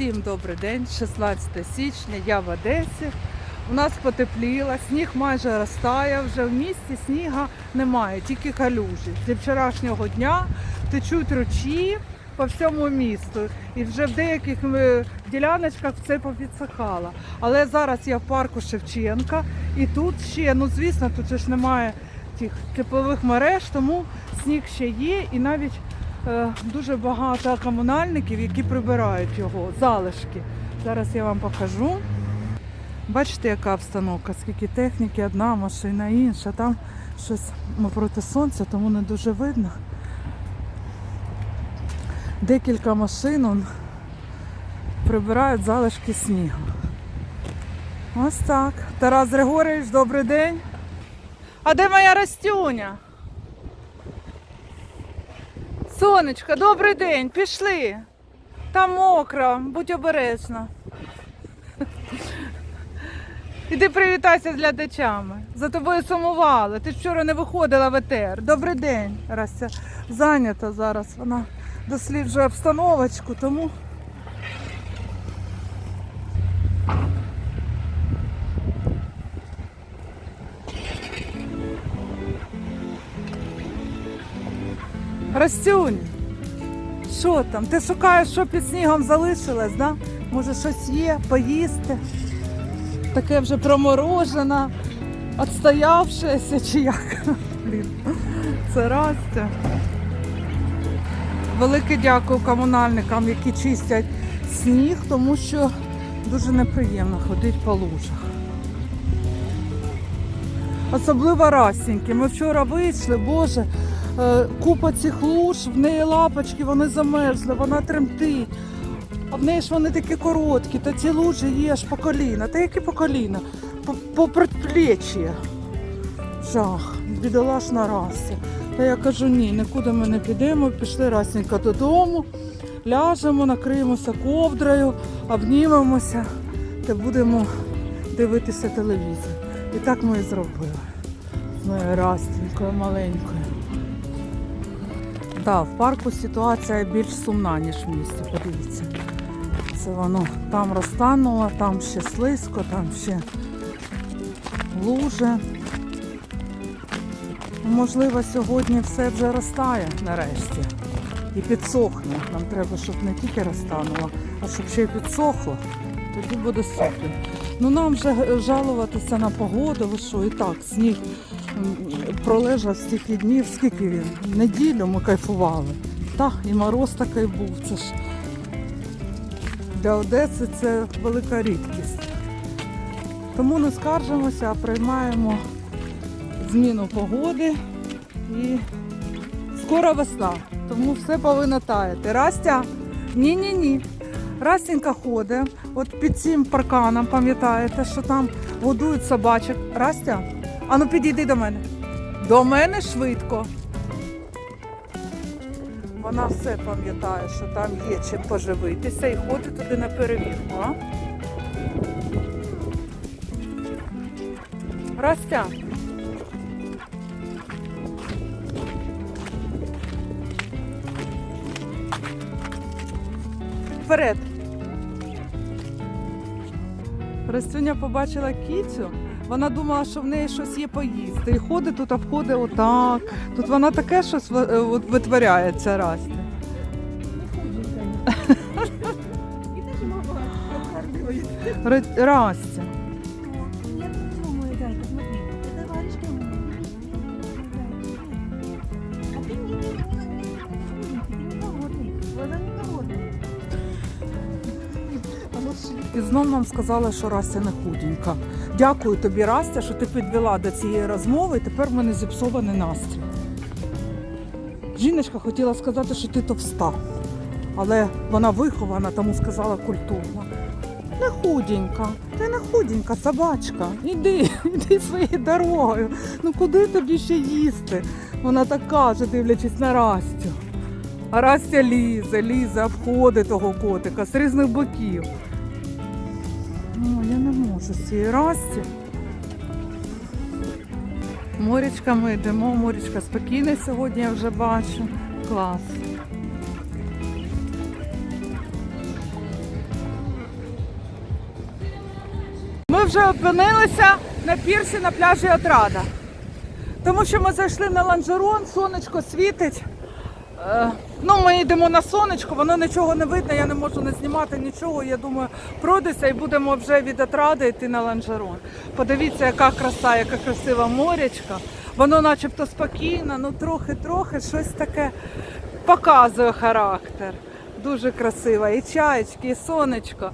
Всім добрий день, 16 січня, я в Одесі. У нас потепліло, сніг майже розтає, вже в місті сніга немає, тільки калюжі. Зі вчорашнього дня течуть ручі по всьому місту. І вже в деяких е, діляночках все попідсихало. Але зараз я в парку Шевченка і тут ще, ну звісно, тут ж немає тих теплових мереж, тому сніг ще є і навіть дуже багато комунальників, які прибирають його, залишки. Зараз я вам покажу. Бачите, яка обстановка, скільки техніки, одна машина, інша. Там щось ми проти сонця, тому не дуже видно. Декілька машин прибирають залишки снігу. Ось так. Тарас Григорійович, добрий день. А де моя Растюня? Сонечка, добрий день, пішли. Там мокро, будь обережна. Іди привітайся з глядачами. За тобою сумували. Ти вчора не виходила в ЕТР. Добрий день. Рася зайнята зараз. Вона досліджує обстановочку, тому. Растюнь, що там? Ти шукаєш, що під снігом залишилось, да? Може щось є, поїсти? Таке вже проморожене, отстоявшееся чи як. Блін, це Растя. Велике дякую комунальникам, які чистять сніг, тому що дуже неприємно ходити по лужах. Особливо Растеньки. Ми вчора вийшли, Боже, купа цих луж, в неї лапочки, вони замерзли, вона тремтить. А в неї ж вони такі короткі, та ці лужі є аж по коліна. Та які по коліна? По, по предплечья. Жах, бідолашна Рася. Та я кажу, ні, нікуди ми не підемо, пішли Расенька додому, ляжемо, накриємося ковдрою, обнімемося та будемо дивитися телевізор. І так ми і зробили. З моєю Растенькою маленькою. Так, в парку ситуація більш сумна, ніж в місті. Подивіться. Це воно там розтануло, там ще слизько, там ще луже. Можливо, сьогодні все вже розтає нарешті. І підсохне. Нам треба, щоб не тільки розтануло, а щоб ще й підсохло. Тоді буде супер. Ну нам вже жалуватися на погоду, ви що, і так, сніг пролежав стільки днів, скільки він? Неділю ми кайфували. Так, і мороз такий був. Це ж для Одеси це велика рідкість. Тому не скаржимося, а приймаємо зміну погоди і скоро весна. Тому все повинно таяти. Растя? Ні-ні-ні. Растінька ходить, от під цим парканом, пам'ятаєте, що там годують собачок. Растя, ану підійди до мене. До мене швидко. Вона все пам'ятає, що там є чим поживитися і ходить туди на перевірку. А? Растя. Вперед. Растюня побачила кіцю. Вона думала, що в неї щось є поїсти. І ходить тут, а входить отак. Тут вона таке щось ви- е, от витворяється Растя. И даже мама обхардывает. Ра- Растя. Я тут думаю, да, посмотри. Это варежка у меня. А ты не, не, не, не, не, ты не голодный. Глаза не голодные. А ну шли. І знов нам сказали, що Растя не худенька. Дякую тобі, Растя, що ти підвела до цієї розмови, і тепер в мене зіпсований настрій. Жіночка хотіла сказати, що ти товста, але вона вихована, тому сказала культурно. Не худенька, ти не худенька, собачка. Іди, іди своєю дорогою. Ну куди тобі ще їсти? Вона так каже, дивлячись на Растю. А Растя лізе, лізе, обходить того котика з різних боків. О, я не можу з цієї расті. Морічка ми йдемо, морічка спокійна сьогодні, я вже бачу. Клас. Ми вже опинилися на пірсі на пляжі Отрада, тому що ми зайшли на ланжерон, сонечко світить. Е, Ну, ми йдемо на сонечко, воно нічого не видно, я не можу не знімати нічого. Я думаю, пройдеться і будемо вже від отради йти на ланжерон. Подивіться, яка краса, яка красива морячка. Воно начебто спокійно, ну трохи-трохи щось таке показує характер. Дуже красиво. І чаєчки, і сонечко.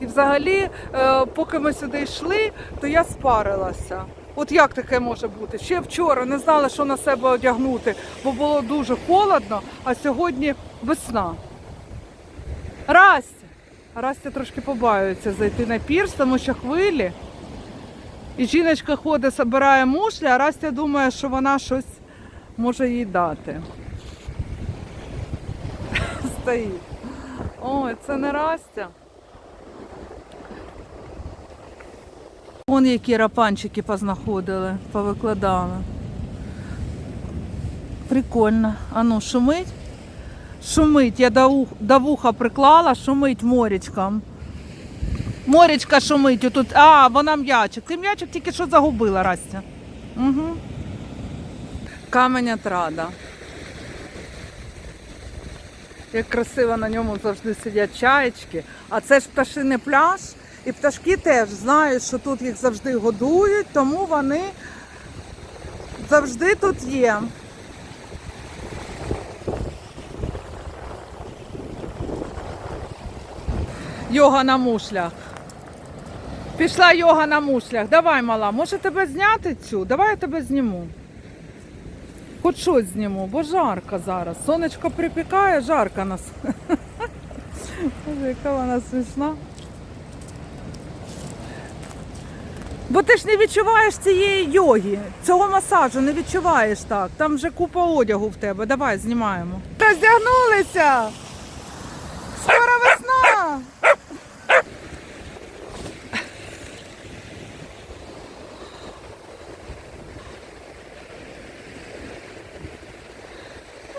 І взагалі, е, поки ми сюди йшли, то я спарилася. От як таке може бути? Ще вчора не знала, що на себе одягнути, бо було дуже холодно, а сьогодні весна. Растя! Растя трошки побаюється зайти на пірс, тому що хвилі. І жіночка ходить, збирає мушлі, а Растя думає, що вона щось може їй дати. Стоїть. Ой, це не Растя. Вон які рапанчики познаходили, повикладали. Прикольно. А ну, шумить? Шумить. Я до, ух, до вуха приклала, шумить морячком. Морячка шумить. Отут. А, вона м'ячик. Ти м'ячик тільки що загубила, Растя. Угу. Камень отрада. Як красиво на ньому завжди сидять чаєчки. А це ж пташиний пляж. І пташки теж знають, що тут їх завжди годують, тому вони завжди тут є. Йога на мушлях. Пішла йога на мушлях. Давай, мала, може тебе зняти цю? Давай я тебе зніму. Хоч щось зніму, бо жарко зараз. Сонечко припікає, жарко нас. Боже, яка вона смішна. Бо ти ж не відчуваєш цієї йоги, цього масажу не відчуваєш так. Там вже купа одягу в тебе. Давай знімаємо. Роздягнулися! Скоро весна!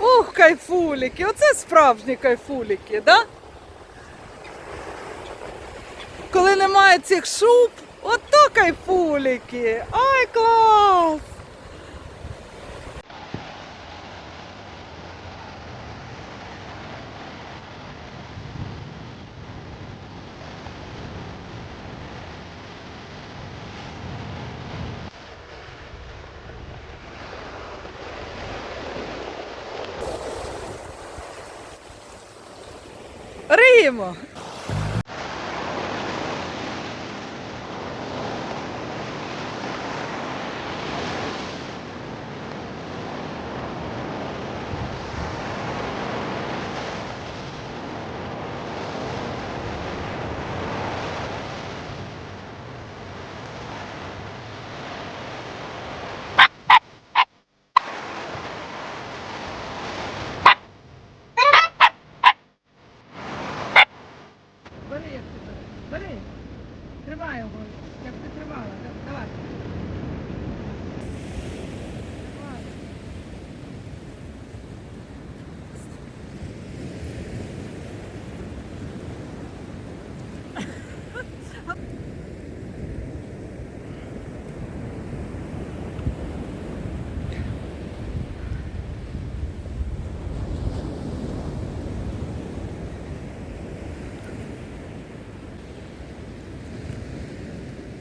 Ух, кайфуліки! Оце справжні кайфуліки, да? Коли немає цих шуб, кайфуліки! Ай, клас! Риємо! Бери, як ти береш. Бери. Тримай його, як ти тримала. Да- Давай. Давай.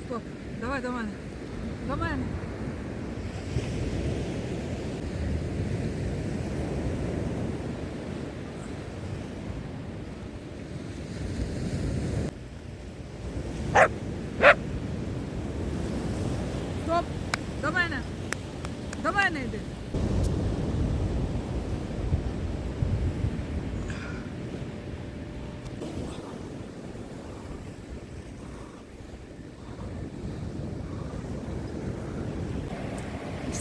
Стоп, давай до мене. До мене. Стоп, до мене. До мене йди.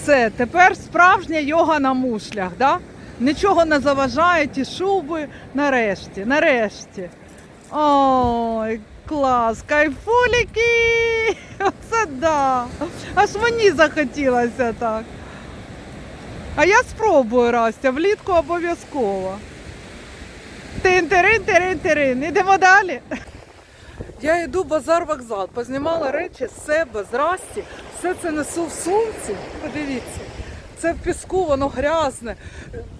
Все, тепер справжня йога на мушлях, да? Нічого не заважає, ті шуби. Нарешті, нарешті. Ой, клас, кайфуліки! Оце да. Аж мені захотілося так. А я спробую, Растя, влітку обов'язково. Тин-тирин, тирин, тирин. Ідемо далі. Я йду базар вокзал, познімала речі з себе, з Расті, все це несу в сумці. Подивіться, це в піску, воно грязне.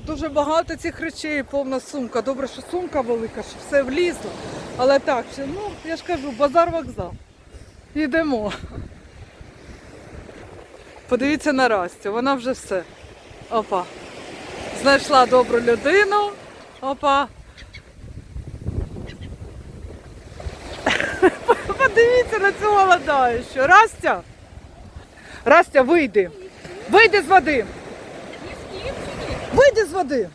Дуже багато цих речей, повна сумка. Добре, що сумка велика, що все влізло. Але так, ну я ж кажу, базар вокзал. Йдемо. Подивіться на Растю, вона вже все. Опа. Знайшла добру людину. Опа. Подивіться на цю голодаючу. Растя. Растя, вийди. Вийди з води. Вийди з води.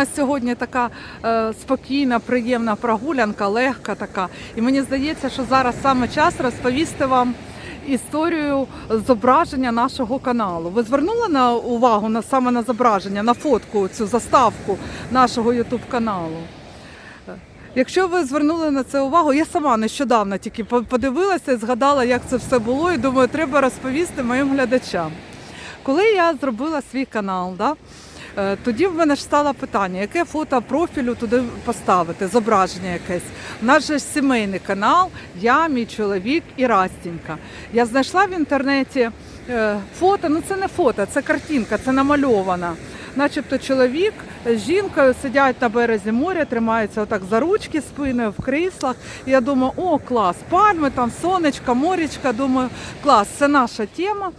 Нас сьогодні така е, спокійна, приємна прогулянка, легка така. І мені здається, що зараз саме час розповісти вам історію зображення нашого каналу. Ви звернули на увагу на саме на зображення, на фотку, цю заставку нашого Ютуб каналу? Якщо ви звернули на це увагу, я сама нещодавно тільки подивилася і згадала, як це все було, і думаю, треба розповісти моїм глядачам. Коли я зробила свій канал, да, тоді в мене ж стало питання, яке фото профілю туди поставити, зображення якесь. У нас же сімейний канал, я, мій чоловік і Растінька. Я знайшла в інтернеті е, фото, ну це не фото, це картинка, це намальована. Начебто чоловік з жінкою сидять на березі моря, тримаються отак за ручки спиною в кріслах. Я думаю, о, клас, пальми, там сонечка, морічка. Думаю, клас, це наша тема.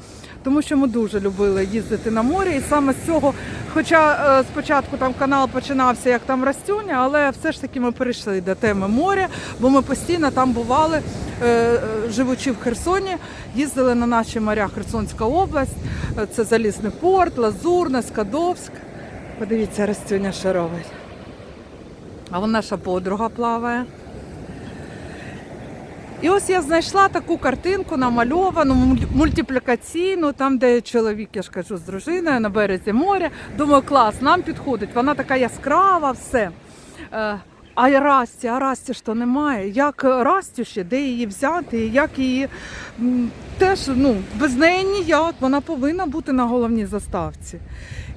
Тому що ми дуже любили їздити на море, і саме з цього, хоча е, спочатку там канал починався як там Растюня, але все ж таки ми перейшли до теми моря, бо ми постійно там бували, е, е, живучи в Херсоні, їздили на наші моря Херсонська область, це Залізний порт, Лазурне, Скадовськ. Подивіться, Растюня що. А вон наша подруга плаває. І ось я знайшла таку картинку намальовану, муль- мультиплікаційну, там, де чоловік, я ж кажу, з дружиною на березі моря. Думаю, клас, нам підходить. Вона така яскрава, все. А й Расті, а Расті ж то немає. Як Растю ще, де її взяти, як її теж ну, без неї ніяк. Вона повинна бути на головній заставці.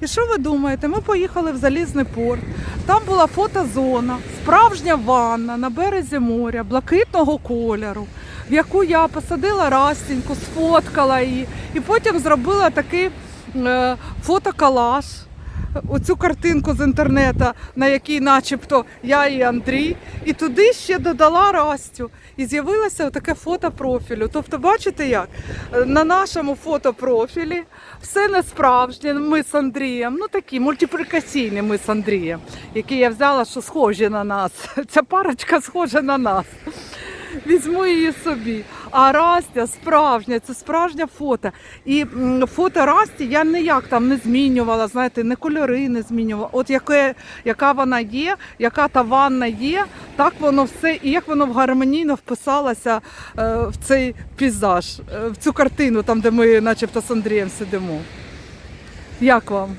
І що ви думаєте? Ми поїхали в Залізний порт. Там була фотозона, справжня ванна на березі моря, блакитного кольору, в яку я посадила растіньку, сфоткала її, і потім зробила такий е, фотоколаж. Оцю картинку з інтернету, на якій начебто я і Андрій, і туди ще додала Растю. І з'явилося таке фото профілю. Тобто, бачите як? На нашому фотопрофілі все не справжнє. Ми з Андрієм, ну такі мультиплікаційні ми з Андрієм, які я взяла, що схожі на нас. Ця парочка схожа на нас. Візьму її собі. А Растя справжня, це справжнє фото. І фото Расті я ніяк там не змінювала, знаєте, не кольори не змінювала. От яке, яка вона є, яка та ванна є, так воно все, і як воно гармонійно вписалося е, в цей пейзаж, е, в цю картину, там, де ми начебто з Андрієм сидимо. Як вам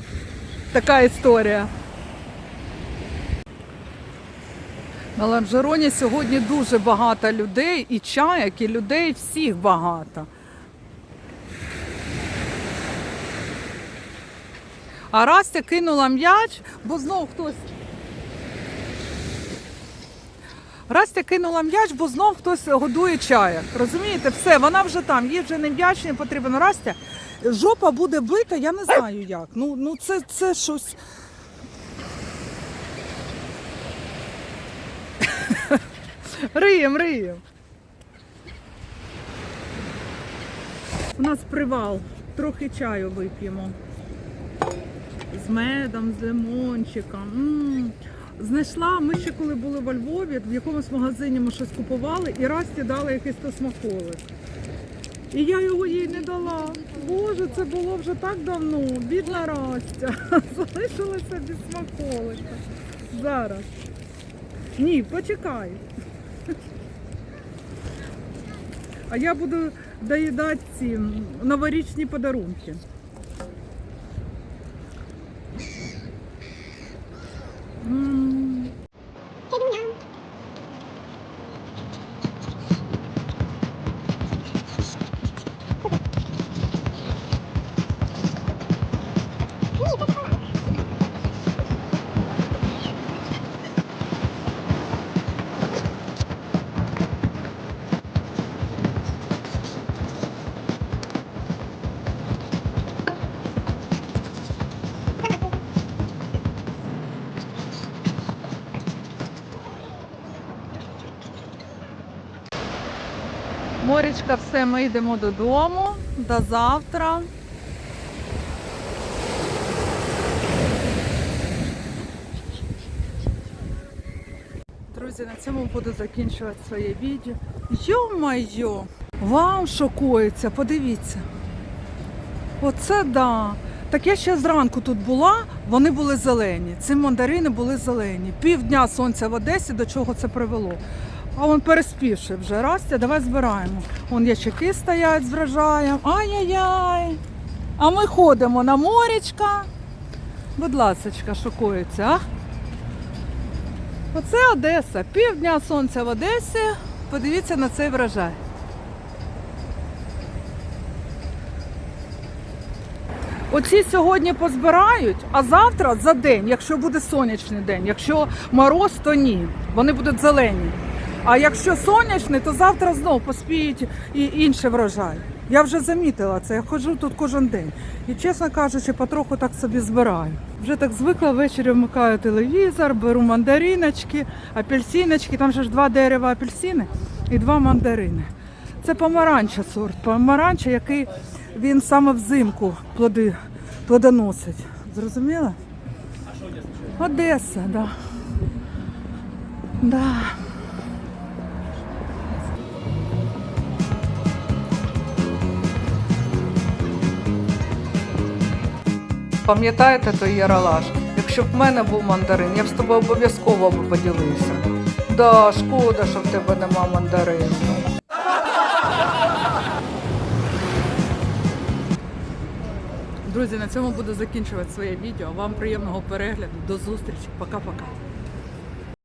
така історія? На Ланжероні сьогодні дуже багато людей і чаяк, і людей всіх багато. А Растя кинула м'яч, бо знов хтось. Растя кинула м'яч, бо знов хтось годує чаяк. Розумієте, все, вона вже там, їй вже не м'яч не потрібен. Растя, жопа буде бита, я не знаю як. Ну, ну це, це щось. Риєм, риєм. У нас привал. Трохи чаю вип'ємо. З медом, з лимончиком. М. знайшла, ми ще коли були во Львові, в якомусь магазині ми щось купували, і Расті дали якийсь то смаколик. І я його їй не дала. Боже, це було вже так давно. Бідна Растя. Залишилася без смаколика. Зараз. Ні, почекай. А я буду доїдати ці новорічні подарунки. Морічка, все, ми йдемо додому. До завтра. Друзі, на цьому буду закінчувати своє відео. Йо-майо! Вам шокується, подивіться. Оце да. Так я ще зранку тут була, вони були зелені. Ці мандарини були зелені. Півдня сонця в Одесі, до чого це привело. А он переспівши вже. Растя, давай збираємо. Вон ячики стоять з врожаєм. Ай-яй-яй. А ми ходимо на морічка. Будь ласочка, шокується? Оце Одеса. Півдня сонця в Одесі. Подивіться на цей врожай. Оці сьогодні позбирають, а завтра за день, якщо буде сонячний день, якщо мороз, то ні. Вони будуть зелені. А якщо сонячний, то завтра знов поспіють і інший врожай. Я вже замітила це, я ходжу тут кожен день. І чесно кажучи, потроху так собі збираю. Вже так звикла, ввечері вмикаю телевізор, беру мандариночки, апельсиночки, там же ж два дерева апельсини і два мандарини. Це помаранча сорт. Помаранча, який він саме взимку плоди, плодоносить. Зрозуміла? Одеса, да. Да. Пам'ятаєте той яралаш? Якщо б в мене був мандарин, я б з тобою обов'язково би поділився. Да, шкода, що в тебе нема мандарину. Друзі, на цьому буду закінчувати своє відео. Вам приємного перегляду. До зустрічі. Пока-пока.